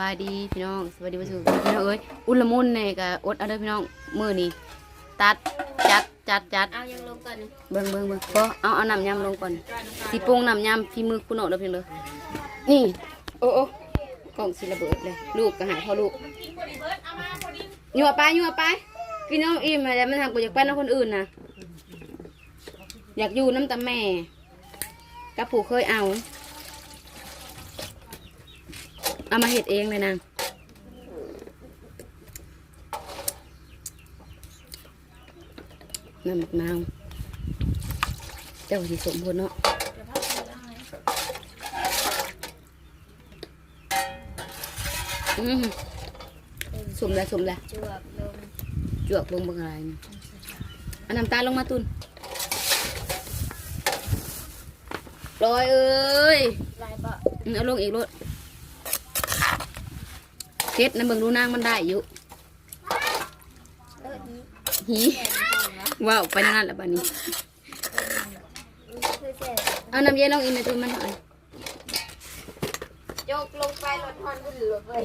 บายดีพี่น้องสวัสดีวันศุกร์พี่น้องเอ้ยอุลมุนเนี่ยก็อดเอาเด้อพี่น้องมือนี้ตัดจัดจัดจัดเอายังลงก่อนเบิ่งเบิ่งเบิ่งพอเอาเอาน้ำยำลงก่อนสีปรุงน้ำยำพี่มือคุณโอเด้อพี่น้องเด้อนี่โอ้โอ้กล่องสิระเบิดเลย ลูกก็หายพ่อลูกหยัวไปหยัวไปพี่น้องอิ่มอะไรมันทำกูอยากไปน้ำคนอื่นนะอยากอยู่น้ำตาแม่กับผู้เคยเอา เอามาเห็ดเองเลยนางน้ำมะนาวเจ้าสีสมบูรณ์เนาะอืมสมแล้วสมแล้วจวบลงจวกลงเบางอะไรนี่เอาน้ำตาลลงมาตุนลอยเอ้ยลายเบาะอืมเอาลงอีกรถ เฮ็ดนะเบิ่งดูนางมันได้อยู่เออนี้หีแก่ก่อนนะว้าวไปนั่นแหละบัดนี้คือเสร็จเอาน้ำเย็นลงอีกในตัวมันหน่อยยกลงไปรถฮอนบุญหลบเลย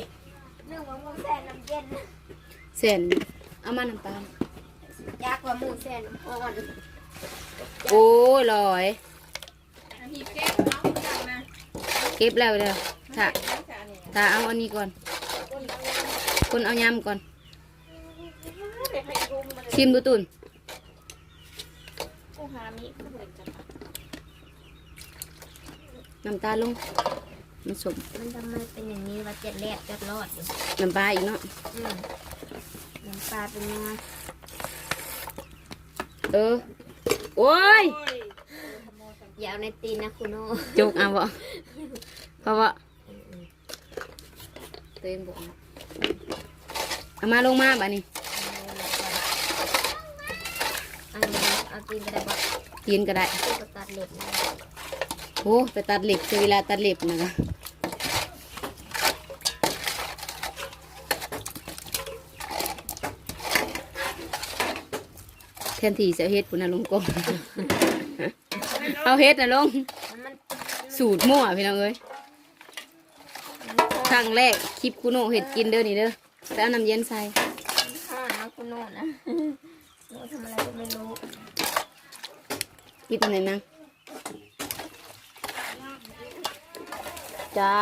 นึ่งมะม่วงแซ่น้ำเย็นเส้นเอามาน้ำตาลยากกว่าหมูแซ่น้ำอ่อนโอ้ยลอยเก็บแล้วเด้อถ้าถ้าเอาอันนี้ก่อน คนเอายำก่อน ชิมดูตุนกูหามีก็เหมือนกันน้ำตาลลงมันสมมันทำไมเป็นอย่างนี้ว่าเจ็ดแรกจะรอดอยู่น้ำปลาอีกเนาะอืมน้ำปลาเป็นยังไงเออ โอ้ยอย่าเอาในตีนนะคุณโน่จุกเอาบ่เพราะว่าเต็มบ่เอา เอามาลงมาบ่นี้อันนี้เอาตีนกระดาษบอกกินก็ได้ตู้กระตัดเล็บโอ้ไปตัดเล็บคือเวลาตัดเล็บนะคะแทนที่จะเฮ็ดพุ่นลงกลมเอาเฮ็ดน่ะลง สูตรมั่วพี่น้องเอ้ยครั้งแรกคลิปกูโน่เห็ดกินเด้อนี่เด้อ ไปเอาน้ำเย็นใส่ข้าวนะคุณโน่นะโน่ทำอะไรก็ไม่รู้กินตรงไหนนะจ้า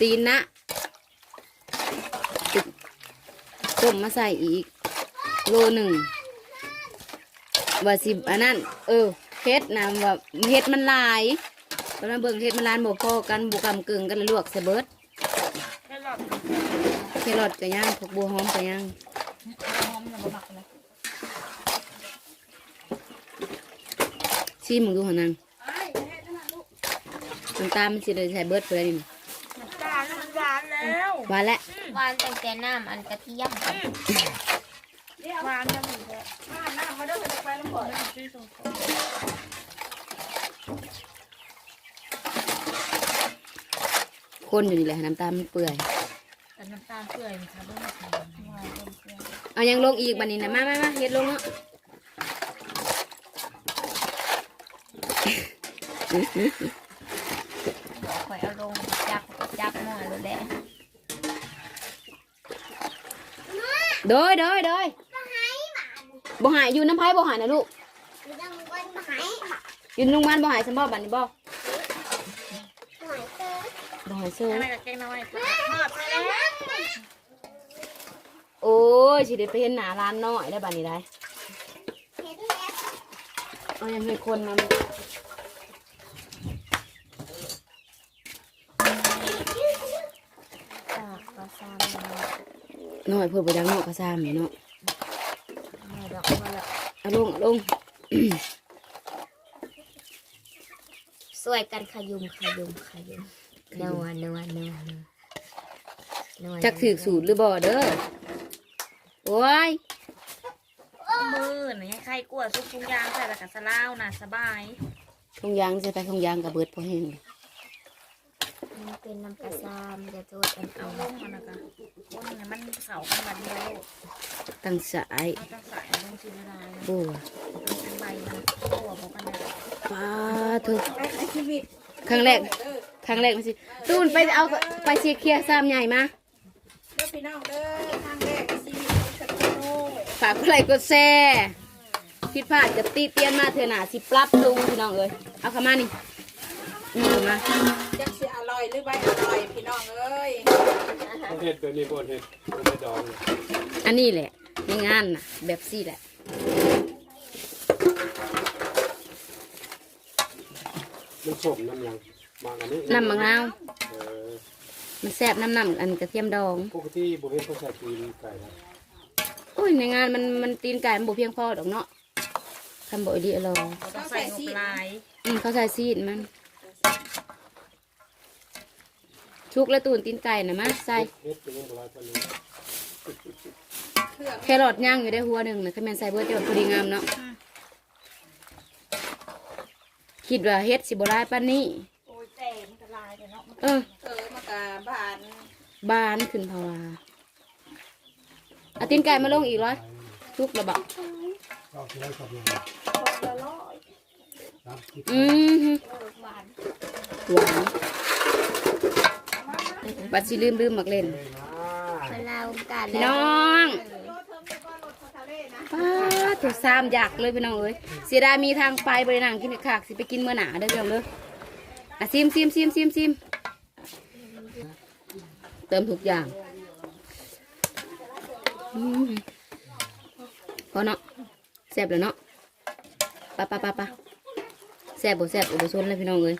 ตีนนะตึกต้มมาใส่อีก โลหนึ่งว่าสิบอันนั้น เออเฮ็ดนะว่าเฮ็ดมันหลาย ตอนนั้นเบิ่งเฮ็ดมันหลายบ่พอกันบุกำกึ่งกันเลยลวกใส่เบิดแครอทก็ย่างผักบัวหอมก็ย่างชิมมึงดูหันนางน้ำตาลมันสิเลยใส่เบิดไปเลยนี่จานมันหวานแล้วหวานแล้วหวานตั้งแต่น้ำอันกระเทียมหวานจะหมดแล้ว คนอยู่นี่แหละน้ำตาลมันเปื่อยแต่น้ำตาลเปื่อยค่ะเบิ่งค่ะหวานจนเปื่อยเอายังลงอีกบันนี้นะมามามาเฮ็ดลงเนาะบอกข่อยเอาลงจับจับหม้อเลยแหละโดยโดยโดยบ่หายอยู่น้ำไผ่บ่หายนะลูกอยู่โรงพยาบาลบ่หายสมบ่บัดนี้บ่ บ่หายเซ่ออะไรกับแกงน้อยทอดไปแล้วโอ้ยสิได้ไปเห็นหน้าร้านน้อยได้บัดนี้ได้เอายังให้คนนำตากกระซามมาน้อยเพื่อไปดังเนาะกระซามนี่เนาะหน่อยดอกมาแล้วเอาลงเอาลงสวยกันขยุมขยุมขยุม นัวนัวนัวนัวจักถือสูตรหรือบ่เด้อโอ้ยมือหนูให้ใครกลัวซุปทุงยางใส่แล้วกับสลาวน่ะสบายทงยางจะไปทงยางกับเบิดพอแห้งเลยมันเป็นน้ำกระซามจะโทษอันเอาเอาลงมันนะคะว่ามันมันเข่ากันมาเดียวตั้งสายเอาตั้งสายลงสีละลายนะบัวเอาใบนะตัวบอกกันเลยป้าเถอะครั้งแรก ครั้งแรกมาสิตูนไปเอาไปเสียเคลียร์ซ้ำใหญ่มาเด้อพี่น้องเด้อทางแรกในชีวิตของฉันโอ้ยฝากกดไลค์กดแชร์ผิดพลาดกับตีเตียนมาเถอะหนาสิปรับปรุงพี่น้องเอ้ยเอาเข้ามานี่นี่มาจักสิอร่อยหรือไม่อร่อยพี่น้องเอ้ยเห็ดแบบนี้บนเห็ดบนเห็ดดองอันนี้แหละในงานน่ะ แบบซี่แหละมันสมน้ำยัง บางอันนี้น้ำมะนาวเออมันแซ่บน้ำน้ำอันกระเทียมดอง ปกติบุเห็ดเขาใส่ตีนไก่นะโอ้ยในงานมันมันตีนไก่มันบ่เพียงพอดอกเนาะทำบ่อยดีอร่อยเราต้องใส่งบลายอืมเขาใส่ซีดมัน ชุกและตูนตีนไก่นะมาใส่เห็ดเป็นยังไงปานนี้แครอทย่างอยู่ได้หัวหนึ่งนะถ้าแม่นใส่เบอร์จะแบบพอดีงามเนาะคิดว่าเฮ็ดสิบ่ได้ปานนี้ โอ้ยแต่มันจะลาย เลยเนาะเออ เออมากะบานบานขึ้นภาวาเอาตีนไก่มาลงอีกร้อยชุกระบะก็คือได้กับยังครับอืมฮึหวานบัดสิลืมลืมมักเล่นเรากันพี่น้องป้าถูกซ้ำอยากเลยพี่น้องเอ้ยเสียดายมีทางไปบริณางกินขากสิไปกินเมื่อหนาได้อพี่น้องเด้ออะซิมซิมซิมซิมซิม เติมทุกอย่างอืมพอเนาะแซ่บแล้วเนาะปะปะปะปะแซ่บบ่แซ่บอุปชนเลยพี่น้องเอ้ย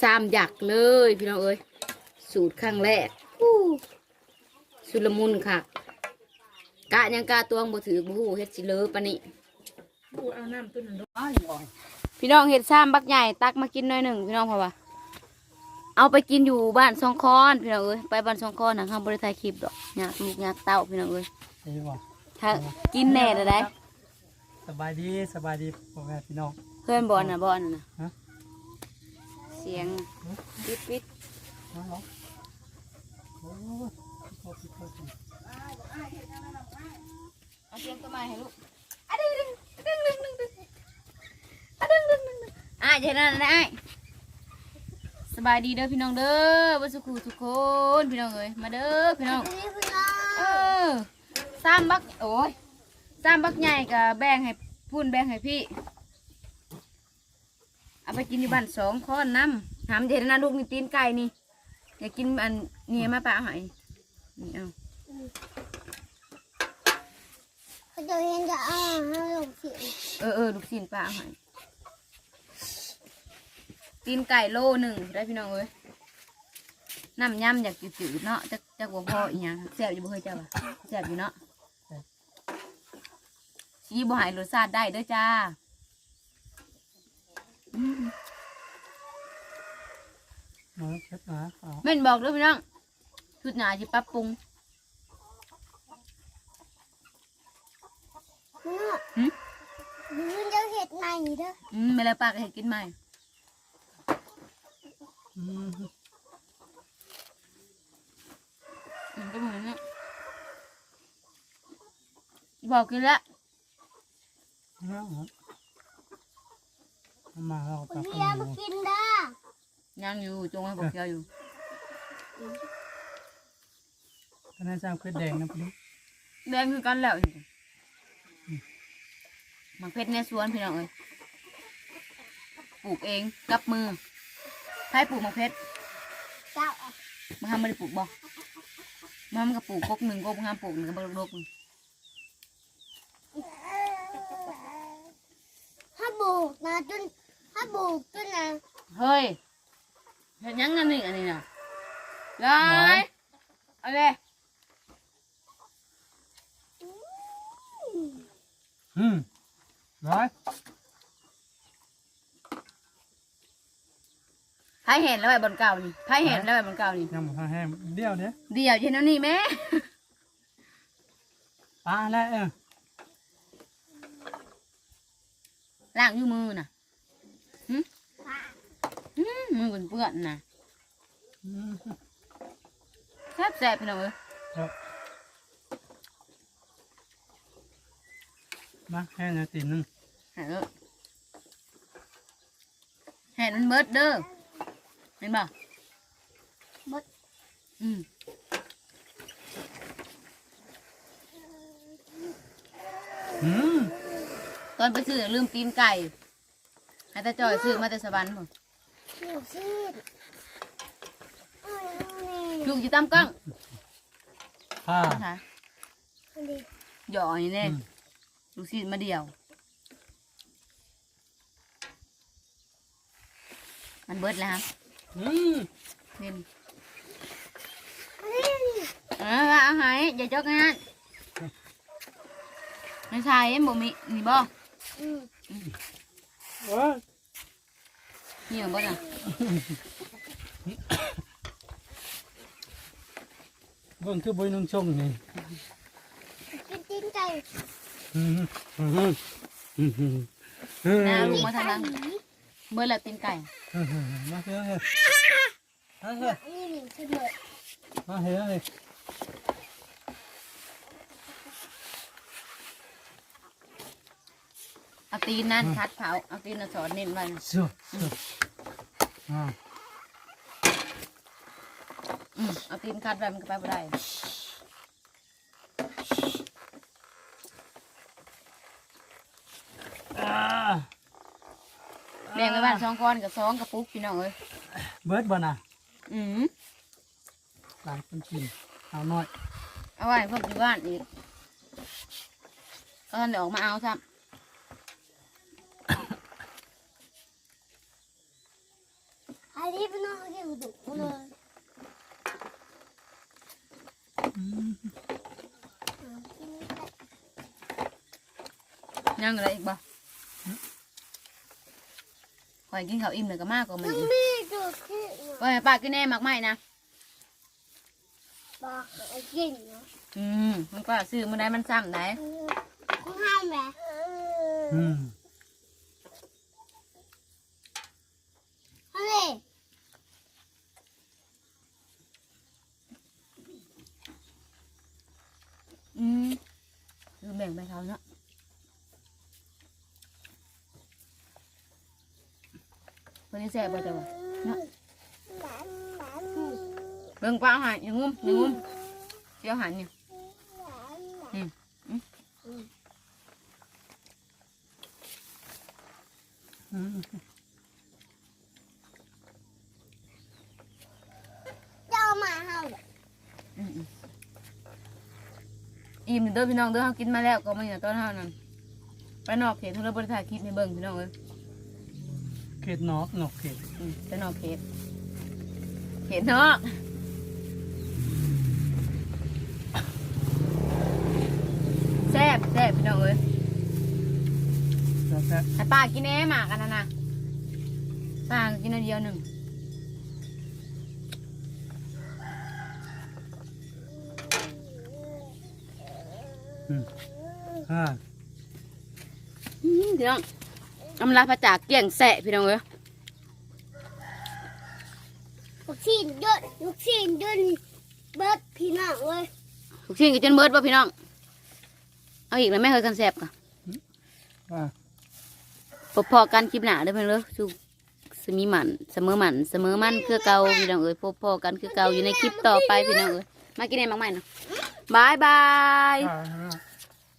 ซ้ำอยากเลยพี่น้องเอ้ยสูตรครั้งแรกอู้สุดละมุนค่ะกะยังกาตวงบ่ถือบ่ฮู้เฮ็ดสิเลอปานนี้พูดเอาน้ำตุ้นหนึ่งด้วยพี่น้องเห็ดซ้ำบักใหญ่ตักมากินหน่อยหนึ่งพี่น้องเพราะว่า เอาไปกินอยู่บ้านสองคอนพี่น้องเอ้ยไปบ้านสองคอนนะข้างบริษัทคลิปดอกอยากลูกอยากเต้าพี่น้องเอ้ยนี่บ่ถ้ากินแน่เลยได้สบายดีสบายดีพ่อแม่พี่น้องเพื่อนบอลนะบอลนะฮะเสียงปิดปิดมาลองโอ้ยขอบคุณครับเอาเสียงตัวใหม่ให้ลูกอะดึงดึงดึงดึงดึงดึงอะดึงดึงดึงดึงอะเดี๋ยวนั้นนะไอ้ สบายดีเด้อพี่น้องเด้อวันสุขทุกคนพี่น้องเอ้ยมาเด้อพี่น้องเออสามบักโอ้ยสามบักใหญ่กับแบ่งให้พุ่นแบ่งให้พี่เอาไปกินที่บ้านสองค้อนน้ำถามเด็ดนะลูกนี่ตีนไก่นี่อยากกินอันนี่มาปะหอยนี่เอาเขาจะเห็นจะอ่าให้ลงเสียงเออเออลูกชิ้นปลาหอย ตีนไก่โลหนึ่งได้พี่น้องเอ้ยน้ำยำอยากจืดๆเนาะจะจะกว่าพ่ออีกอย่างแซ่บอยู่บ่เคยเจ้าป่ะแซ่บอยู่เนาะชี้บ่ใหายรสชาติได้เด้อจ้ามาเช็ดนะเอาแม่นบอกด้วยพี่น้องชุดหนาจะปรับปรุงเมื่อหึมันจะเห็ดในเด้อ อืมไม่แล้วปากให้กินใหม่อื มอืมก็เหมือนเนี่ยบอกกินแล้วเอาเอาเอามาเราคุตัณกเรียกันมาดูกินเด้อยังอยู่จงให้บอกเกียวอยู่คะแนนสามคือแดงนะพี่แดงคือกันแล้วอยู่หมักเพชรในสวนพี่น้องเอ้ยปลูกเองกับมือ ใครปลูกหมักเพชรเจ้ามาทำไม่ได้ปลูกบ่มามันก็ปลูกกกหนึ่งกกห้ามปลูกหนึ่งก็บลกๆหนึ่งถ้าบุกนะจนถ้าบุกจนนะเฮ้ยเห็นยังนั่นนี่อันนี้น่ะเลยเอาเลยอืมร้อย ไพ่เห็นแล้วไอ้บนเก่านี่ไพ่เห็นแล้วไอ้บนเก่านี่ยังหมดแห้งเดียวเนี้ยเดี๋ยวเย็นแล้วนี่แม่ปลาแล้วเออล้างอยู่มือน่ะหึหึมือเปื้อนๆน่ะอืมแซ่บแซ่บพี่น้องเอ้ยครับมาแห้งนะตีนหนึง หายแล้วแห่มันเบิดเด้อ เห็นบ่เบิดอืมอืมตอนไปซื้อลืมตีนไก่ให้ตาจอยซื้อมาแต่สวรรค์ผมลูกซีดลูกอยู่ตามกล้องผ้านะคะหย่อยเนี่ยลูกศิษย์มาเดียว มันเบิดแล้วครับ อืมเล่นเออเอาใหายอย่าจกงานไม่ใช่ เอ็มบ่มีนี่บ่ว้านี่มันบ่จ้ะเบิ่งคือบ่ยนุ่งชงนี่กินตีนไก่อืมอืมอืมอืมอืมนะลูกมาทางหลังเบิดแล้วตีนไก่ มาเถอะเถอะมาเถอะนี่หนึ่งเสมอมาเถอะเถอะเอาตีนนั่นคัดเผาเอาตีนน่ะสอนเน้นไว้นะสู้สู้อ่าอืมเอาตีนคัดไว้มันก็ไปบ่ได้ อ่า แบ่งไว้บ้านสองก้อนกับสองกระปุกพี่น้องเอ้ยเบิดบ่น่ะอืมหลายคนกินเอาหน่อยเอาไว้พวกอยู่บ้านอีกก็ท่านเดี๋ยวออกมาเอาซ้อันนี้เป็นน้องที่ดุเลยำยังอะไรอีกบ่ข่ อยกินข้าวอิ่มเลยก็มากกว่ามันอีกมีดุที่ว่าให้ป้ากินแน่มากไหมนะบอกไอ้กินเนาะอืมมันก็ซื้อมันได้มันซ้ำได้ข้างห้ามแหมอืม เฮ้ย อืมคือแบ่งไปเขาเนาะคนนี้ แซ่บบ่จ้ะวะเนาะเบิ่งปลาหายอย่างงุ้มอย่างงุ้มเจียวหันเนี่ยอืมอืมอืมเจ้ามาเฮาอืมอืมอิ่มเด้อพี่น้องเด้อเฮากินมาแล้วก็มาอย่างต้นเฮานั่นไปนอกเขตทุเรศบริษัทคลิปให้เบิ่งพี่น้องเอ้ย เขตนอกนอกเขตอืมไปนอกเขตเขตนอกแซ่บแซ่บพี่น้องเอ้ยแล้วแต่ให้ป้ากินแหน่หมากกันนะนะป้าก็กินอันเดียวหนึ่งอ่า อื้อพี่น้อง อำลาพระจากเกี่ยงแสะพี่น้องเอ้ยลูกชิ้นยนลูกชิ้นยนเบิดพี่น้องเว้ยทุกสิ่งก็จนเบิดป่ะพี่น้อง เอาอีกแล้วแม่เคยกันแสบกันอ่าพบพอกันคลิปหนาเด้อเพื่อนเด้อสุสมีหมันเสมอหมันเสมอมันคือเก่าพี่น้องเอ้ยพบพอกันคือเก่าอยู่ในคลิปต่อไปพี่น้องเอ้ยมากินเองมากไหมเนาะบายบาย อ่า